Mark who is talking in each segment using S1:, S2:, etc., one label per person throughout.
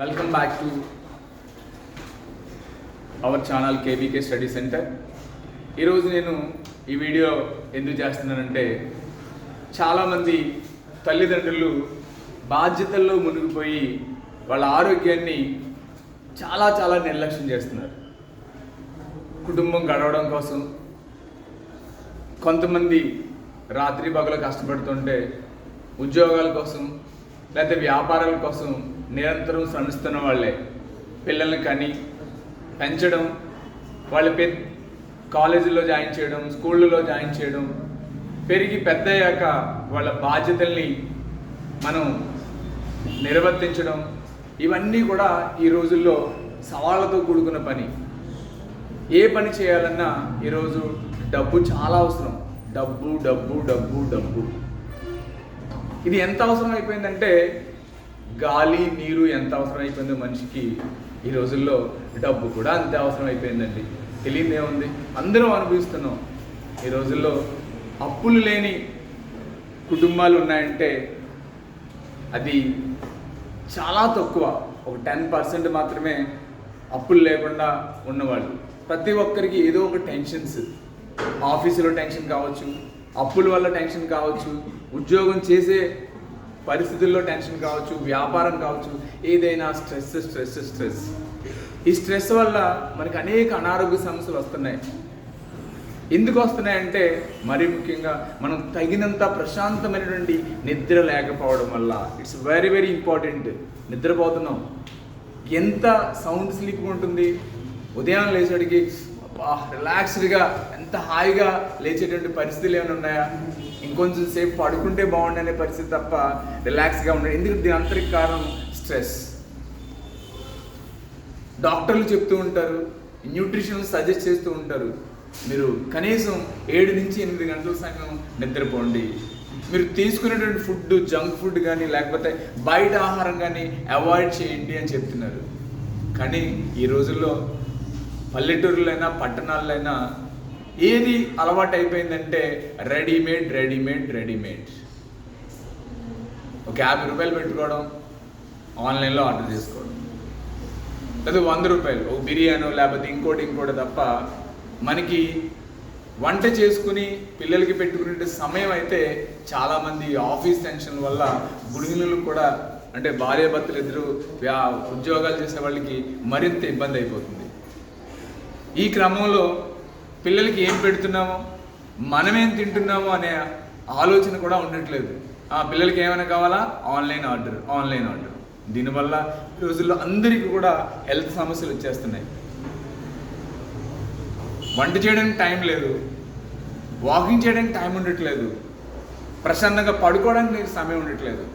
S1: Welcome back to our channel KBK study centre ఈరోజు నేను ఈ వీడియో ఎందుకు చేస్తున్నానంటే చాలామంది తల్లిదండ్రులు బాధ్యతల్లో మునిగిపోయి వాళ్ళ ఆరోగ్యాన్ని చాలా చాలా నిర్లక్ష్యం చేస్తున్నారు. కుటుంబం గడవడం కోసం కొంతమంది రాత్రి పగలు కష్టపడుతుంటే ఉద్యోగాల కోసం లేకపోతే వ్యాపారాల కోసం నిరంతరం శ్రమిస్తున్న వాళ్ళే. పిల్లల్ని కని పెంచడం వాళ్ళ పె కాలేజీలో జాయిన్ చేయడం స్కూళ్ళలో జాయిన్ చేయడం పెరిగి పెద్దయ్యాక వాళ్ళ బాధ్యతల్ని మనం నిర్వర్తించడం ఇవన్నీ కూడా ఈ రోజుల్లో సవాళ్ళతో కూడుకున్న పని. ఏ పని చేయాలన్నా ఈరోజు డబ్బు చాలా అవసరం. డబ్బు డబ్బు డబ్బు డబ్బు. ఇది ఎంత అవసరం అయిపోయిందంటే గాలి నీరు ఎంత అవసరం అయిపోయిందో మనిషికి ఈ రోజుల్లో డబ్బు కూడా అంతే అవసరం అయిపోయిందండి తెలియదు ఏముంది? అందరం అనుభవిస్తున్నాం. ఈ రోజుల్లో అప్పులు లేని కుటుంబాలు ఉన్నాయంటే అది చాలా తక్కువ. ఒక టెన్ పర్సెంట్ మాత్రమే అప్పులు లేకుండా ఉన్నవాళ్ళు. ప్రతి ఒక్కరికి ఏదో ఒక టెన్షన్స్. ఆఫీసులో టెన్షన్ కావచ్చు అప్పుల వల్ల టెన్షన్ కావచ్చు ఉద్యోగం చేసే పరిస్థితుల్లో టెన్షన్ కావచ్చు వ్యాపారం కావచ్చు ఏదైనా స్ట్రెస్ స్ట్రెస్ స్ట్రెస్. ఈ స్ట్రెస్ వల్ల మనకి అనేక అనారోగ్య సమస్యలు వస్తున్నాయి. ఎందుకు వస్తున్నాయంటే మరీ ముఖ్యంగా మనం తగినంత ప్రశాంతమైనటువంటి నిద్ర లేకపోవడం వల్ల. ఇట్స్ వెరీ వెరీ ఇంపార్టెంట్ నిద్రపోతున్నాం. ఎంత సౌండ్ స్లీప్ ఉంటుంది? ఉదయం లేచేటికి రిలాక్స్డ్గా ఎంత హాయిగా లేచేటువంటి పరిస్థితులు ఏమైనా ఉన్నాయా? ఇంకొంచెం సేపు పడుకుంటే బాగుండే అనే పరిస్థితి తప్ప రిలాక్స్గా ఉండే ఎందుకు దీని అంతరికి కారణం? స్ట్రెస్. డాక్టర్లు చెప్తూ ఉంటారు న్యూట్రిషన్ సజెస్ట్ చేస్తూ ఉంటారు మీరు కనీసం ఏడు నుంచి ఎనిమిది గంటల సమయం నిద్రపోండి. మీరు తీసుకునేటువంటి ఫుడ్ జంక్ ఫుడ్ కానీ లేకపోతే బయట ఆహారం కానీ అవాయిడ్ చేయండి అని చెప్తున్నారు. కానీ ఈ రోజుల్లో పల్లెటూరులైనా పట్టణాలైనా ఏది అలవాటు అయిపోయిందంటే రెడీమేడ్ రెడీమేడ్ రెడీమేడ్. ఒక యాభై రూపాయలు పెట్టుకోవడం ఆన్లైన్లో ఆర్డర్ చేసుకోవడం. లేదా వంద రూపాయలు ఒక బిర్యానో లేకపోతే ఇంకోటి ఇంకోటి తప్ప మనకి వంట చేసుకుని పిల్లలకి పెట్టుకునే సమయం అయితే చాలామంది ఆఫీస్ టెన్షన్ వల్ల గృహిణులు కూడా అంటే భార్యాభర్తలు ఇద్దరు వ్యా ఉద్యోగాలు చేసే వాళ్ళకి మరింత ఇబ్బంది అయిపోతుంది. ఈ క్రమంలో పిల్లలకి ఏం పెడుతున్నామో మనమేం తింటున్నామో అనే ఆలోచన కూడా ఉండట్లేదు. ఆ పిల్లలకి ఏమైనా కావాలా? Online order online order. దీనివల్ల ఈ రోజుల్లో అందరికీ కూడా హెల్త్ సమస్యలు వచ్చేస్తున్నాయి. వంట చేయడానికి టైం లేదు. వాకింగ్ చేయడానికి టైం ఉండట్లేదు. ప్రశాంతంగా పడుకోవడానికి నీకు సమయం ఉండట్లేదు.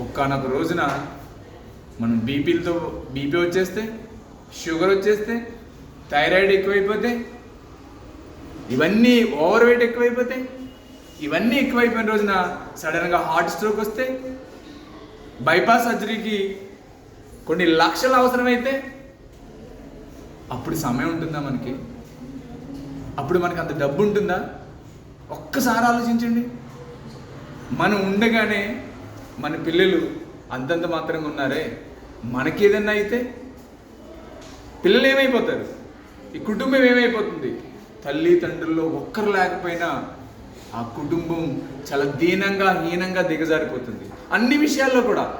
S1: ఒక్కనొక రోజున మనం బీపీలతో బీపీ వచ్చేస్తే షుగర్ వచ్చేస్తే థైరాయిడ్ ఎక్కువైపోతే ఇవన్నీ ఓవర్ వెయిట్ ఎక్కువైపోతాయి. ఇవన్నీ ఎక్కువైపోయిన రోజున సడన్గా హార్ట్ స్ట్రోక్ వస్తే బైపాస్ సర్జరీకి కొన్ని లక్షలు అవసరమైతే అప్పుడు సమయం ఉంటుందా మనకి? అప్పుడు మనకి అంత డబ్బు ఉంటుందా? ఒక్కసారి ఆలోచించండి. మనం ఉండగానే మన పిల్లలు అంతంత మాత్రంగా ఉన్నారే? మనకి ఏదన్నా అయితే పిల్లలు ఏమైపోతారు? ఈ కుటుంబం ఏమైపోతుంది? తల్లి తండ్రుల్లో ఒక్కరు లేకపోయినా ఆ కుటుంబం చాలా దీనంగా హీనంగా దిగజారిపోతుంది. అన్ని విషయాల్లో కూడా.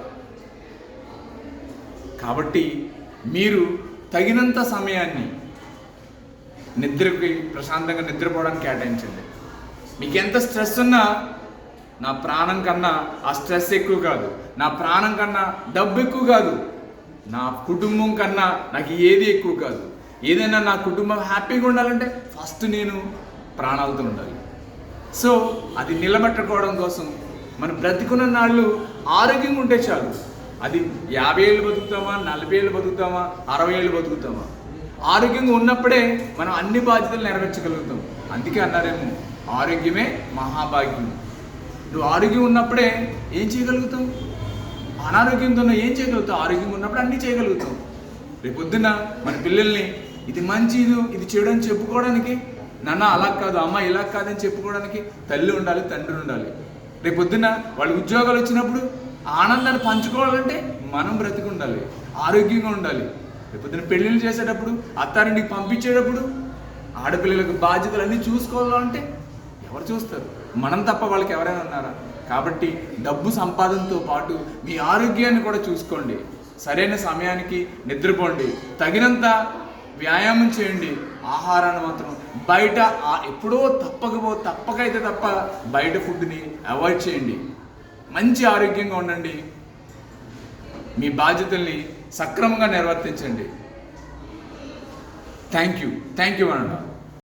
S1: కాబట్టి మీరు తగినంత సమయాన్ని నిద్రకి ప్రశాంతంగా నిద్రపోవడానికి కేటాయించండి. మీకు ఎంత స్ట్రెస్ ఉన్నా నా ప్రాణం కన్నా ఆ స్ట్రెస్ ఎక్కువ కాదు. నా ప్రాణం కన్నా డబ్బు ఎక్కువ కాదు. నా కుటుంబం కన్నా నాకు ఏది ఎక్కువ కాదు. ఏదైనా నా కుటుంబం హ్యాపీగా ఉండాలంటే ఫస్ట్ నేను ప్రాణాలతో ఉండాలి. సో అది నిలబెట్టుకోవడం కోసం మనం బ్రతికున్న నాళ్ళు ఆరోగ్యంగా ఉంటే చాలు. అది యాభై ఏళ్ళు బతుకుతామా నలభై ఏళ్ళు బతుకుతామా అరవై ఏళ్ళు బతుకుతామా? ఆరోగ్యంగా ఉన్నప్పుడే మనం అన్ని బాధ్యతలు నెరవేర్చగలుగుతాం. అందుకే అన్నారేమో ఆరోగ్యమే మహాభాగ్యం. నువ్వు ఆరోగ్యం ఉన్నప్పుడే ఏం చేయగలుగుతావు? అనారోగ్యంతో ఉన్న ఏం చేయగలుగుతావు? ఆరోగ్యంగా ఉన్నప్పుడు అన్నీ చేయగలుగుతాం రేపు పొద్దున్న మన పిల్లల్ని ఇది మంచి ఇది ఇది చెడు అని చెప్పుకోవడానికి. నాన్న అలా కాదు అమ్మ ఇలా కాదని చెప్పుకోవడానికి తల్లి ఉండాలి తండ్రి ఉండాలి. రేపు పొద్దున్న వాళ్ళ ఉద్యోగాలు వచ్చినప్పుడు ఆనందాన్ని పంచుకోవాలంటే మనం బ్రతికి ఉండాలి ఆరోగ్యంగా ఉండాలి. రేపొద్దున పెళ్ళిళ్ళు చేసేటప్పుడు అత్తారింటికి పంపించేటప్పుడు ఆడపిల్లలకు బాధ్యతలు అన్నీ చూసుకోవాలంటే ఎవరు చూస్తారు? మనం తప్ప వాళ్ళకి ఎవరైనా ఉన్నారా? కాబట్టి డబ్బు సంపాదనతో పాటు మీ ఆరోగ్యాన్ని కూడా చూసుకోండి. సరైన సమయానికి నిద్రపోండి. తగినంత వ్యాయామం చేయండి. ఆహారాన్ని మాత్రం బయట ఎప్పుడో తప్పకపో తప్పకైతే తప్ప బయట ఫుడ్ని అవాయిడ్ చేయండి. మంచి ఆరోగ్యంగా ఉండండి. మీ బాధ్యతల్ని సక్రమంగా నిర్వర్తించండి. Thank you. థ్యాంక్ యూ అన్న.